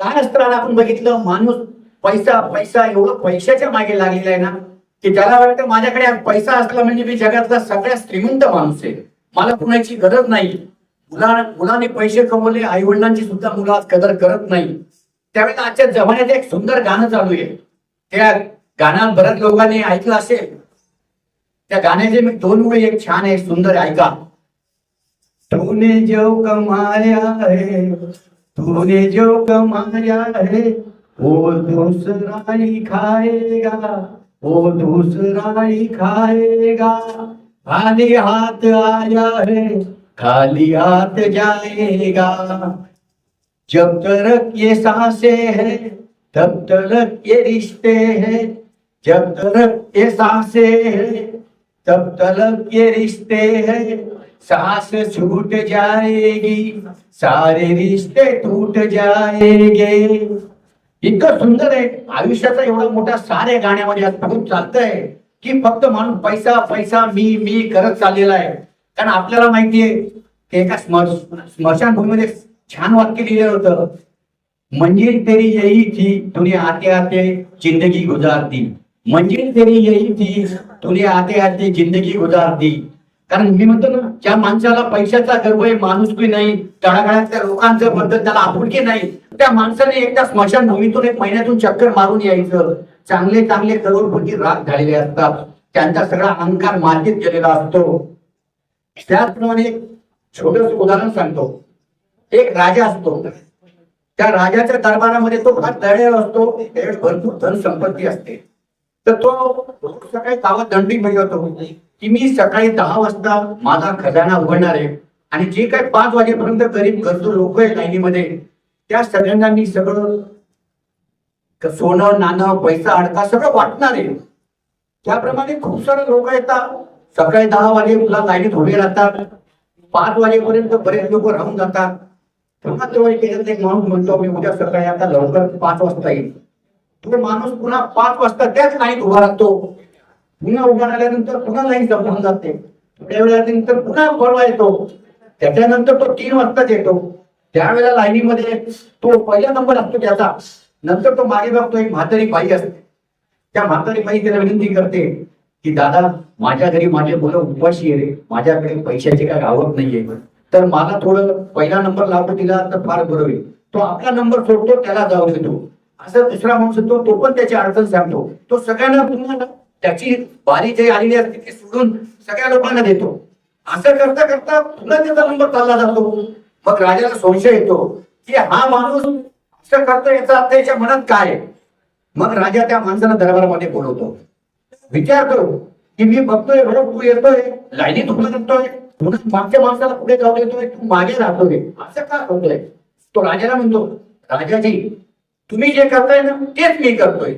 काय असताना आपण बघितलं माणूस पैसा पैसा एवढं पैशाच्या मागे लागलेला आहे ना की त्याला वाटतं माझ्याकडे पैसा असला म्हणजे मी जगातला सगळ्यात श्रीमंत माणूस आहे. मला कुणाची गरज नाही. मुला मुलाने पैसे कमवले आई वडिलांची सुद्धा मुलं आज कदर करत नाही. त्यावेळेला आजच्या जमान्यात एक सुंदर गाणं चालू आहे. त्या गाण्यात बऱ्याच लोकांनी ऐकलं असेल. त्या गाण्याचे मी दोन वेळी एक छान आहे सुंदर ऐका. तूने जो कमाया है तूने जो कमाया है वो दूसरा ही खाएगा वो दूसरा ही खाएगा। खाली हाथ आया है खाली हाथ जाएगा। जब तक ये सांसें हैं तब तक ये रिश्ते हैं। जब तक ये सांसें हैं तब तक ये रिश्ते हैं। सांस छूट जाएगी सारे रिश्ते टूट जाएंगे। इतकं सुंदर आहे. आयुष्याचा एवढा मोठा सारे गाण्यामध्ये आज खूप चालतंय की फक्त माणूस पैसा पैसा मी मी करत चाललेला आहे. कारण आपल्याला माहितीये की एका स्मशानभूमीमध्ये छान वाक्य लिहिलं होतं मंजिल तेरी यही थी तूने आते आते जिंदगी गुजार दी मंजिल तेरी यही थी तूने आते आते जिंदगी गुजार दी कारण मी म्हणतो ना ज्या माणसाला पैशाचा गर्व आहे माणूस नाही तळागाळातल्या लोकांचं बद्दल त्याला आपुलकी नाही त्या माणसाने एकदा स्मशान भूमीतून एक महिन्यातून चक्कर मारून यायचं. चांगले चांगले करोडपती राग झालेले असतात. त्यांचा सगळा अहंकार मातीत गेलेला असतो. त्याचप्रमाणे एक छोटस उदाहरण सांगतो. एक राजा असतो. त्या राजाच्या दरबारामध्ये तो फार तळेल असतो. भरपूर धन संपत्ती असते. तर तो सकाळी कावा दंडी होतो की मी सकाळी दहा वाजता माझा खजाना उघडणार आहे. आणि जे काही पाच वाजेपर्यंत गरीब गरजू लोक आहेत लाईनीमध्ये त्या सगळ्यांना मी सगळं सोनं नाणं पैसा अडका सगळं वाटणार आहे. त्याप्रमाणे खूप सारे लोक येतात. सकाळी दहा वाजे मुला लाईनीत उभे राहतात. पाच वाजेपर्यंत बरेच लोक राहून जातात. तेव्हा तेव्हा एक एक माणूस म्हणतो मी उद्या सकाळी आता लवकर पाच वाजता येईल तो माणूस पुन्हा पाच वाजता त्याच लाईन उभा राहतो. पुन्हा उभा राहिल्यानंतर पुन्हा लाईन संपून जाते. थोड्या वेळानंतर पुन्हा परवा येतो. त्याच्यानंतर तो तीन वाजताच येतो. त्यावेळेला लाईनीमध्ये तो पहिला नंबर असतो त्याचा. नंतर तो मागे बघतो एक म्हातारी बाई असते. त्या म्हातारी बाई त्याला विनंती करते की दादा माझ्या घरी माझे मुलं उपाशी आहे रे. माझ्याकडे पैशाची काय आवक नाहीये. तर मला थोडं पहिला नंबर लावतो तिला तर फार बरं होईल. तो आपला नंबर सोडतो त्याला जाऊ देतो. असं दुसरा माणूस येतो तो पण त्याची अडचण सांगतो. तो सगळ्यांना पुन्हा त्याची बारी जे आलेली असते ती सोडून सगळ्या लोकांना देतो. असं करता करता पुन्हा त्याचा नंबर चालला जातो. मग राजाला संशय येतो की हा माणूस असं करतो याचा अर्थ याच्या मनात काय मग राजा त्या माणसाला दरबारामध्ये बोलवतो. विचारतो की मी बघतोय रोज तू येतोय लाईनीत उभा राहतोय म्हणून मागच्या माणसाला पुढे जाऊ देतोय तू मागे राहतोय. असं का करतोय? तो राजाला म्हणतो राजाजी तुम्ही जे करताय ना तेच मी करतोय.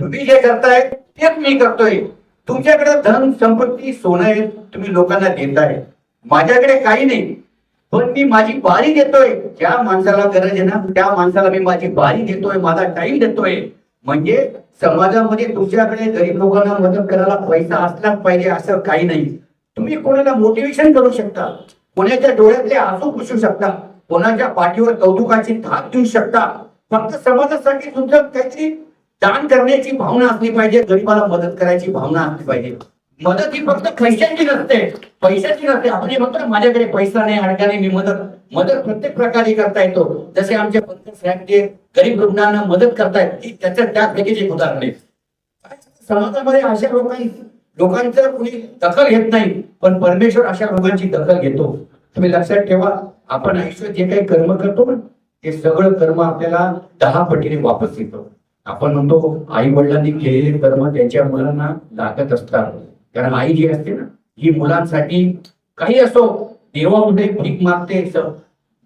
तुम्ही जे करताय तेच मी करतोय. तुमच्याकडे धन संपत्ती सोनं आहे तुम्ही लोकांना देताय. माझ्याकडे काही नाही. पण मी माझी बारी देतोय. ज्या माणसाला गरज आहे ना त्या माणसाला मी माझी बारी देतोय माझा टाइम देतोय. म्हणजे समाजामध्ये तुमच्याकडे गरीब लोकांना मदत करायला पैसा असलाच पाहिजे असं काही नाही. तुम्ही कोणाला मोटिवेशन करू शकता? कोणाच्या डोळ्यातले आसू पुसू शकता? कोणाच्या पाठीवर कौतुकाची थाप देऊ शकता? फक्त समाजासाठी तुमचं काहीतरी दान करण्याची भावना असली पाहिजे गरीबाला मदत करायची भावना असली पाहिजे. मदत ही फक्त पैशाची नसते पैशाची नसते. आपण फक्त माझ्याकडे पैसा नाही अडकाने मी मदत मदत प्रत्येक प्रकारे करता येतो. जसे आमच्या पंत साहेब गरीब रुग्णांना मदत करतायत ती त्याच्या त्यापैकीच एक उदाहरण आहे. समाजामध्ये अशा लोकांनी लोकांचं कुणी दखल घेत नाही पण परमेश्वर अशा लोकांची दखल घेतो. तुम्ही लक्षात ठेवा आपण आयुष्यात जे काही कर्म करतो ना ते सगळं कर्म आपल्याला दहा पटीने वापस येतं. आपण म्हणतो आई वडिलांनी केलेले कर्म त्यांच्या मुलांना लागत असतात. कारण आई जी असते ना ही मुलांसाठी काही असो देवापुढे भीक मागते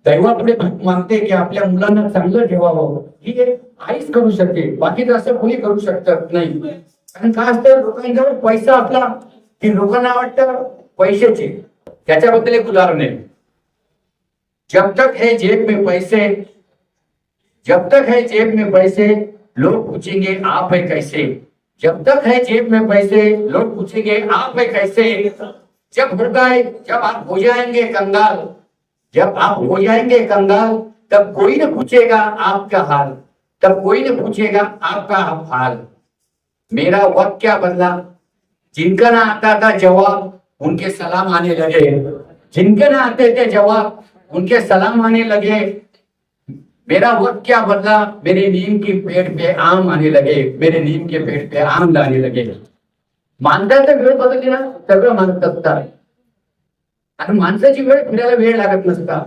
दैवापुढे भीक मागते की आपल्या मुलांना चांगलं ठेवावं. ही एक आईच करू शकते. बाकी असं कोणी करू शकत नाही. कारण काय असतं लोकांजवळ पैसा असला की लोकांना वाटतं पैशाचे. त्याच्याबद्दल एक उदाहरण आहे. जब तक है जेब में पैसे जब तक है जेब में पैसे लोग पूछेंगे आप है कैसे? जब तक है जेब में पैसे लोग पूछेंगे आप है कैसे? जब हो गए जब आप हो जाएंगे कंगाल। जब आप हो जाएंगे कंगाल तब कोई न पूछेगा आपका हाल तब कोई न पूछेगा आपका हाल। मेरा वक्त क्या बदला? जिनका ना आता था जवाब उनके सलाम आने लगे। जिनके ना आते थे जवाब उनके सलाम आने लगे। मेरा वक्त क्या बदला? मेरे नीम की पेड़ पे आम आने लगे। मेरे नीम के पेड़ पे आम लाने लगे। माणसाचं वेळ बदलली ना सगळं माणूस असतात आणि माणसाची वेळ फिरायला वेळ लागत नसता।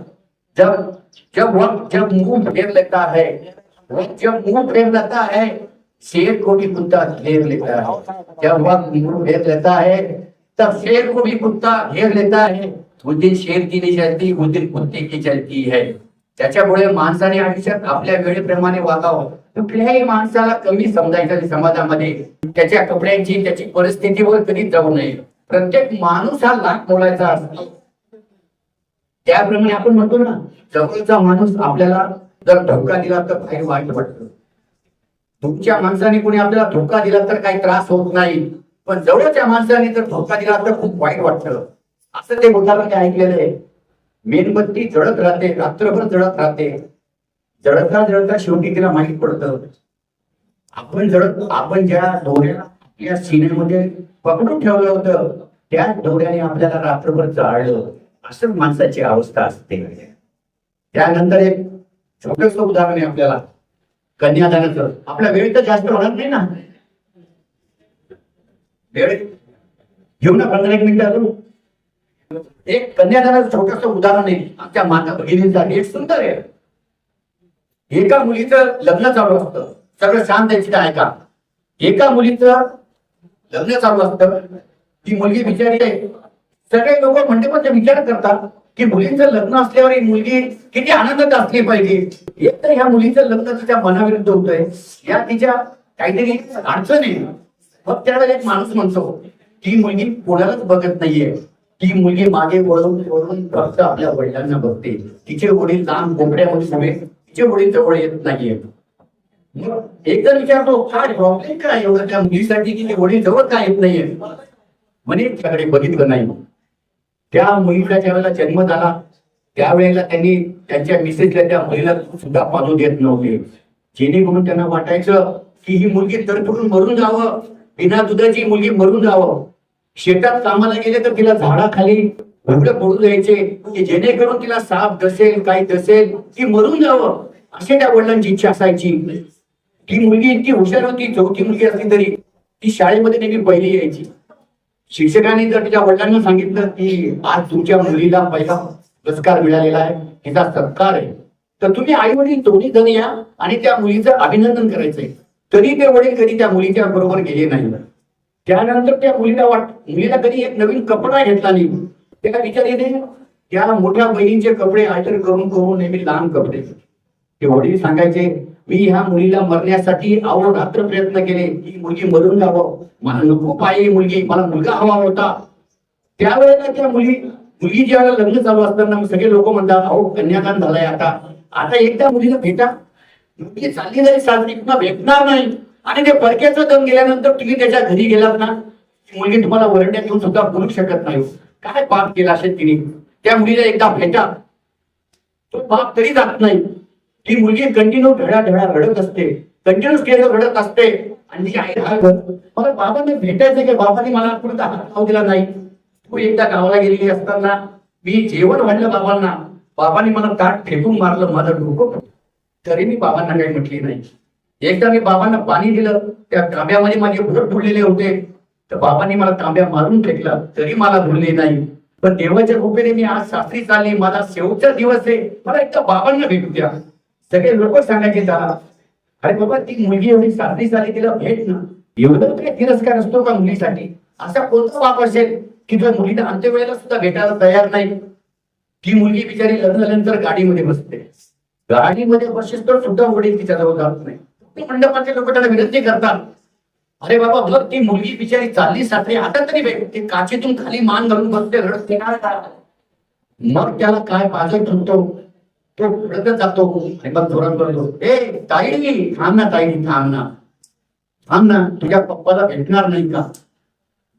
जब जब वक्त, जब मुँह फेर लेता है, वक्त जब मुँह फेर लेता है, शेर को भी कुत्ता घेर लेता है। जब वक्त मुँह फेर लेता है, तब शेर को भी कुत्ता घेर लेता है। उस दिन शेर की नहीं चलती उस कुत्ते की है. त्याच्यामुळे माणसाने आयुष्यात आपल्या वेळेप्रमाणे वागावं. कुठल्याही माणसाला कमी समजायचं समाजामध्ये. त्याच्या कपड्यांची त्याची परिस्थितीवर कधी जाऊ नये. प्रत्येक माणूस हा लाख मोलायचा असतो. त्याप्रमाणे आपण म्हणतो ना जवळचा माणूस आपल्याला जर धोका दिला तर काही वाईट वाटतं. तुमच्या माणसाने कोणी आपल्याला धोका दिला तर काही त्रास होत नाही. पण जवळच्या माणसाने जर धोका दिला तर खूप वाईट वाटतं. असं ते उदाहरण मी ऐकलेलं आहे. मेणबत्ती जळत राहते रात्रभर जळत राहते. जळता जळता शेवटी तिला माहीत पडतं. आपण जळत आपण ज्या दोऱ्या आपल्या सिनेमध्ये पकडून ठेवलं होतं त्या दोऱ्याने आपल्याला रात्रभर जाळलं. असं माणसाची अवस्था असते. त्यानंतर एक छोटस उदाहरण आहे आपल्याला. कन्यादानाचं. आपला वेळ तर जास्त होणार नाही ना. वेळ? घेऊ ना पंधरा एक मिनिटं अजून. एक कन्यादानाचं छोटस उदाहरण आहे. आमच्या माता भगिनींचा एक सुंदर आहे. एका मुलीचं लग्न चालू असतं. सगळं शांत आहे ऐका एका मुलीचं लग्न चालू असतं. ती मुलगी बिचारी आहे. सगळे लोक म्हणते पण ते विचार करतात की मुलींचं लग्न असल्यावर ही मुलगी किती आनंदात असली पाहिजे. एक तर ह्या मुलीचं लग्न तिच्या मनाविरुद्ध होतंय. या तिच्या काहीतरी अडचण आहे. मग त्यावेळेला एक माणूस म्हणतो ती मुलगी कोणालाच बघत नाहीये. ती मुलगी मागे वळून वळून फक्त आपल्या वडिलांना बघते. तिचे वडील लांब कोंबड्यामध्ये उभे तिचे वडील जवळ येत नाहीये. मग विचारतो काय प्रॉब्लेम काय एवढं त्या मुलीसाठी तिचे वडील जवळ काय येत नाहीये? म्हणे त्याकडे बघितलं नाही. त्या मुलीचा ज्या वेळेला जन्म झाला त्यावेळेला त्यांनी त्यांच्या मिसेसला त्या मुलीला सुद्धा पाजू देत नव्हते. जेणेकरून त्यांना वाटायचं की ही मुलगी तडफडून मरून जावं बिना दुधाची मुलगी मरून जावं. शेतात कामाला गेले तर तिला झाडाखाली उघडं पडू द्यायचे. की जेणेकरून तिला साप दसेल काही दसेल ती मरून जावं. अशी त्या वडिलांची इच्छा असायची. ती मुलगी इतकी हुशार होती चौथी मुलगी असली तरी. ती शाळेमध्ये नेहमी पहिली यायची. शिक्षकांनी जर तिच्या वडिलांना सांगितलं की आज तुमच्या मुलीला पहिला पुरस्कार मिळालेला आहे तिचा सत्कार आहे. तर तुम्ही आई वडील दोन्ही जण या आणि त्या मुलीचं अभिनंदन करायचंय. तरी ते वडील कधी त्या मुलीच्या बरोबर गेले नाही. त्यानंतर त्या मुलीला वाट मुलीला कधी एक नवीन कपडा घेतला नाही. त्याला येते त्या मोठ्या बहिणीचे कपडे आयतर करून करून नेहमी लहान कपडे. ते वडील सांगायचे मी ह्या मुलीला मरण्यासाठी अवरात्र प्रयत्न केले. ही मुलगी मरून जावं. मला नको पाहिजे मुलगी. मला मुलगा हवा होता. त्यावेळेला त्या मुली मुलगी ज्या वेळेला लग्न चालू असताना मग सगळे लोक म्हणतात अहो कन्यादान झालंय आता. आता एकदा मुलीला भेटा. मुलगी चालली जाईल साजरी पुन्हा भेटणार नाही. आणि ते परक्याचं दम गेल्यानंतर तुम्ही त्याच्या घरी गेलात ना मुलगी तुम्हाला वरंड्यात घेऊन सुद्धा बोलू शकत नाही. काय पाप केला असेल तिने? त्या मुलीला एकदा भेटा. तो पाप तरी जात नाही. ती मुलगी कंटिन्यू धडा धडा रडत असते. कंटिन्यू केलं रडत असते. आणि ती आई मला बाबांना भेटायचं की? बाबांनी मला कुठं हात लावू दिला नाही. तू एकदा गावाला गेलेली असताना मी जेवण वाढलं बाबांना. बाबांनी मला ताट फेकून मारलं. माझं डोकं तरी मी बाबांना काही म्हटली नाही. एकदा मी बाबांना पाणी दिलं त्या तांब्यामध्ये माझे बोट बुडलेले होते. तर बाबांनी मला तांब्या मारून फेकला तरी मला भुलले नाही. पण देवाच्या कृपेने मी आज सासरी चालली माझा शेवटचा दिवस आहे. मला एकदा बाबांना भेटू द्या. सगळे लोक सांगायचे त्याला अरे बाबा ती मुलगी एवढी सासरी चालली तिला भेट ना. एवढं काय तिरस्कार असतो का मुलीसाठी? असा कोणता बाप असेल की तुझ्या मुलीला अंत्यवेळेला सुद्धा भेटायला तयार नाही? ती मुलगी बिचारी लग्न झाल्यानंतर गाडीमध्ये बसते. गाडीमध्ये बसेस तर सुद्धा वडील तिच्याजवळ जात नाही. मंडपाचे लोक त्याला विनंती करतात. अरे बाबा बघ ती मुलगी बिचारी चालली सासरी आता तरी ते काचेतून खाली मान घालून बसते रडत येणार का मग त्याला काय पाजत होतो तो रडत जातो. आणि मग धोरण करतो ए ताईडी थांब ना ताईडी थांब ना. थांब ना तुझ्या पप्पाला भेटणार नाही का?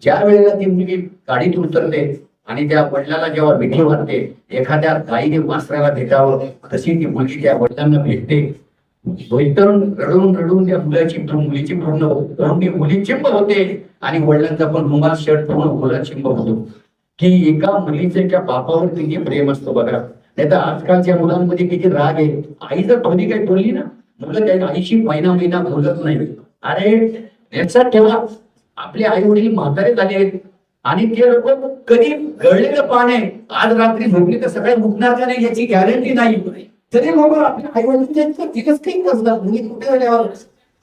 ज्या वेळेला ती मुलगी गाडीत उतरते आणि त्या वडिलाला जेव्हा भीती वाटते एखाद्या गाईने वासरायला भेटावं तशी ती मुलगी त्या वडिलांना भेटते. म्हणजे वैतरण रडून रडून त्या मुलाची मुलीची पूर्ण रडून ती मुली चिंब होते आणि वडिलांचा पण रुमाल शर्ट पूर्ण मुला चिंब होतो. की एका मुलीचे त्या बापावर किती प्रेम असतो बघा. नाही तर आजकालच्या मुलांमध्ये किती राग आहे. आई जर कधी काही बोलली ना मुलं त्या आईशी महिना महिना बोलत नाही. अरे लक्षात ठेवा. आपले आई वडील म्हातारे झाले आहेत. आणि ते लोक कधी गळलेलं पान आहे. आज रात्री झोपली तर सगळे उठणार का नाही याची गॅरंटी नाही. तरी मग आपल्या आई वडिलांच्या तिथेच काही नसतात मुली कुठे झाल्यावर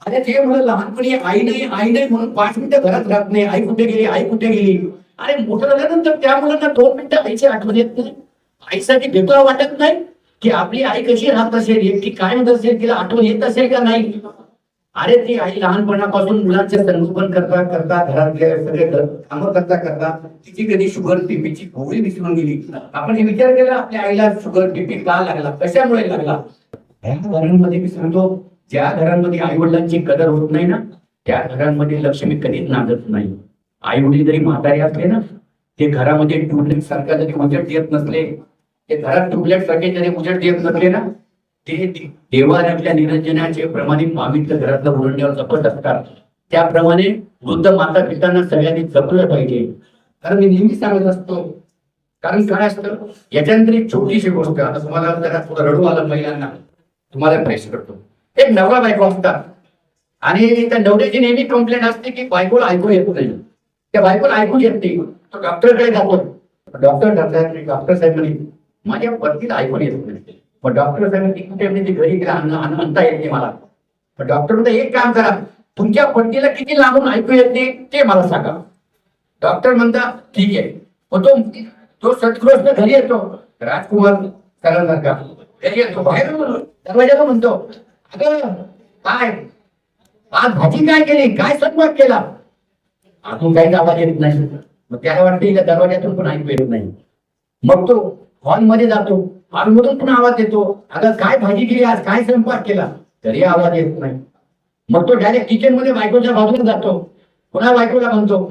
अरे ते म्हणलं लहानपणी आई नाही आई नाही म्हणून पाच मिनिटं घरात राहत नाही. आई कुठे गेली आई कुठे गेली? अरे मोठं झाल्यानंतर त्या मुलांना दोन मिनिटं आईची आठवण येत नाही. आईसाठी भेटवा वाटत नाही की आपली आई कशी राहत असेल एकटी काय म्हणत असेल तिला आठवण येत असेल का नाही? अरे ती आई लहानपणापासून मुलांचे संगोपन करता करता घरातले सगळे कामं करता करता तिची कधी शुगर बीपीची गोळी विसरून गेली. आपण हे विचार केला आपल्या आईला शुगर बीपी का लागला कशामुळे लागला? ह्या घरांमध्ये मी सांगतो ज्या घरांमध्ये आई वडिलांची कदर होत नाही ना त्या घरांमध्ये लक्ष्मी कधीच नांदत नाही. आई वडील जरी म्हातारे असले ना ते घरामध्ये ट्यूबलाईट सारखा जरी उजट देत नसले ते घरात ट्यूबलाईट सारखे जरी उजट देत नसले ना ते देवाऱ्यातल्या निरंजनाचे प्रमाणे पावित्र्य घरातलं बोलण्यावर जपत असतात. त्याप्रमाणे वृद्ध माता पितांना सगळ्यांनी जपलं पाहिजे. कारण मी नेहमी सांगत असतो कारण काय असतं याच्यानंतर एक छोटीशी गोष्ट आता तुम्हाला जरा थोडं रडू आलं महिलांना तुम्हाला प्रेस करतो. एक नवरा बायको असतात. आणि त्या नवऱ्याची नेहमी कंप्लेंट असते की बायकोला ऐकू येत नाही. त्या बायकोला ऐकू येत नाही. तो डॉक्टरकडे जातो. डॉक्टर डॉक्टर डॉक्टर साहेब म्हणे माझ्या पत्नीला ऐकून येत नाही. मग डॉक्टर साहेब कुठे म्हणजे घरी आणता येत नाही मला. पण डॉक्टर म्हणता एक काम करा तुमच्या पत्नीला किती लांबून ऐकू येत नाही ते मला सांगा. डॉक्टर म्हणता ठीक आहे. मग तो तो सत्कृष्ट घरी येतो. राजकुमार सरांसारखा घरी येतो. बाहेर दरवाजाला म्हणतो अगं काय? आज भाजी काय केली? काय स्वयंपाक केला? अजून काही आवाज येत नाही. मग त्याला वाटते दरवाजातून पण ऐकू येत नाही. मग तो हॉलमध्ये जातो. आतमधून पण आवाज येतो. अगं काय भाजी केली आज? काय स्वयंपाक केला? तरी आवाज येत नाही. मग तो डायरेक्ट किचनमध्ये बायकोच्या बाजूला जातो. पुन्हा बायकोला म्हणतो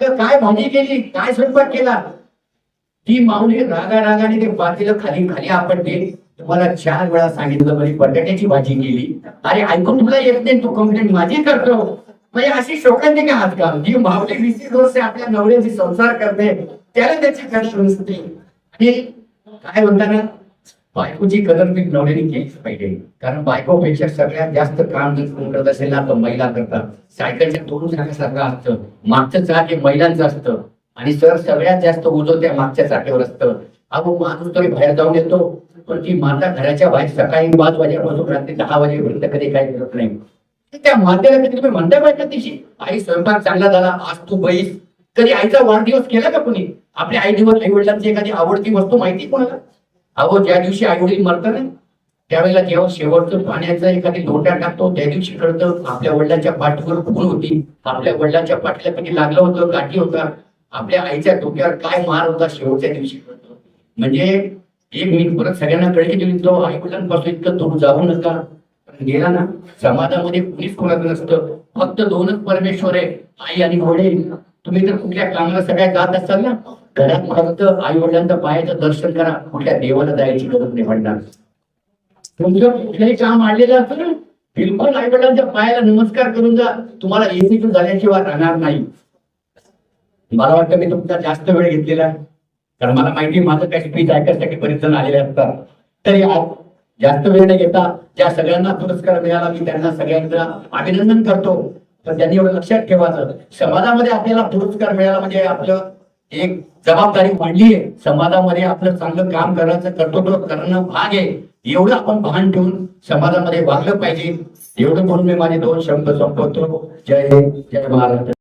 अगं काय भाजी केली? काय स्वयंपाक केला? ती माऊली रागा रागाने ते पातेलं खाली खाली आपटते. तुम्हाला चार वेळा सांगितलं म्हणजे बटाट्याची भाजी केली. अरे ऐकून तुला येत नाही तू कंप्लेंट माझी करतो. म्हणजे अशी शोकांती का हात काम जी माऊली वीस तीस वर्ष आपल्या नवऱ्याची संसार करते त्याला त्याची नसते आणि काय म्हणता ना बायकोची कदर मी नवऱ्याने केलीच पाहिजे. कारण बायकोपेक्षा सगळ्यात जास्त काम जर कोण करत असेल ना तर महिला करतात. सायकलच्या दोन चाकासारखं असतं. मागचं चाक हे महिलांचं असतं. आणि सर सगळ्यात जास्त ओझं त्या मागच्या चाकेवर असतं. अहो माणूस तरी बाहेर जाऊन येतो. पण ती माता घराच्या बाहेर सकाळी पाच वाजेपासून रात्री दहा वाजेपर्यंत कधी काही करत नाही. त्या मातेला कधी तुम्ही म्हणता पाहिजे तिशी? आई स्वयंपाक चांगला झाला. आज तू बैस. कधी आईचा वाढदिवस केला का कुणी? आपल्या आई दिवस आई वडिलांची एखादी आवडती वस्तू माहिती कोणाला? अहो ज्या दिवशी आईवडील वडील ना त्यावेळेला जेव्हा शेवटचं पाण्याचा एखादी लोटा टाकतो त्या दिवशी कळतं आपल्या वडिलांच्या पाठीवर फुल होती. आपल्या वडिलांच्या पाठीला कधी लागलं होतं काठी होता. आपल्या आईच्या डोक्यावर काय मार होता शेवटच्या दिवशी कळतं. म्हणजे एक मी परत सगळ्यांना कळके की तो आई वडिलांपासून इतकं दूर जाऊ नका. गेला ना समाजामध्ये कुणीच कोणाचं नसतं. फक्त दोनच परमेश्वर आहे आई आणि वडील. तुम्ही जर कुठल्या कामाला सगळ्या जात असाल ना? घरात फक्त आई वडिलांचं पायाचं दर्शन करा. कुठल्या देवाला जायची गरज नाही म्हणणार तुमचं कुठलंही काम आणलेलं असतं ना बिलकुल आई वडिलांच्या पायाला नमस्कार करून जा. तुम्हाला एसीटून झाल्याशिवाय राहणार नाही. मला वाटतं मी तुमचा जास्त वेळ घेतलेला आहे. कारण मला माहिती माझं काही स्पीच ऐकण्यासाठी बरेच जण आलेले असतात. तरी जास्त वेळ न घेता ज्या सगळ्यांना पुरस्कार मिळाला मी त्यांना सगळ्यांचं अभिनंदन करतो. तर त्यांनी एवढं लक्षात ठेवायचं. समाजामध्ये आपल्याला पुरस्कार मिळाला म्हणजे आपलं एक जबाबदारी मांडली आहे. समाजामध्ये आपलं चांगलं काम करायचं कर्तृत्व करणं भाग आहे. एवढं आपण भान ठेवून समाजामध्ये वागलं पाहिजे. एवढं म्हणून मी माझे दोन शब्द संपवतो. जय हिंद, जय महाराष्ट्र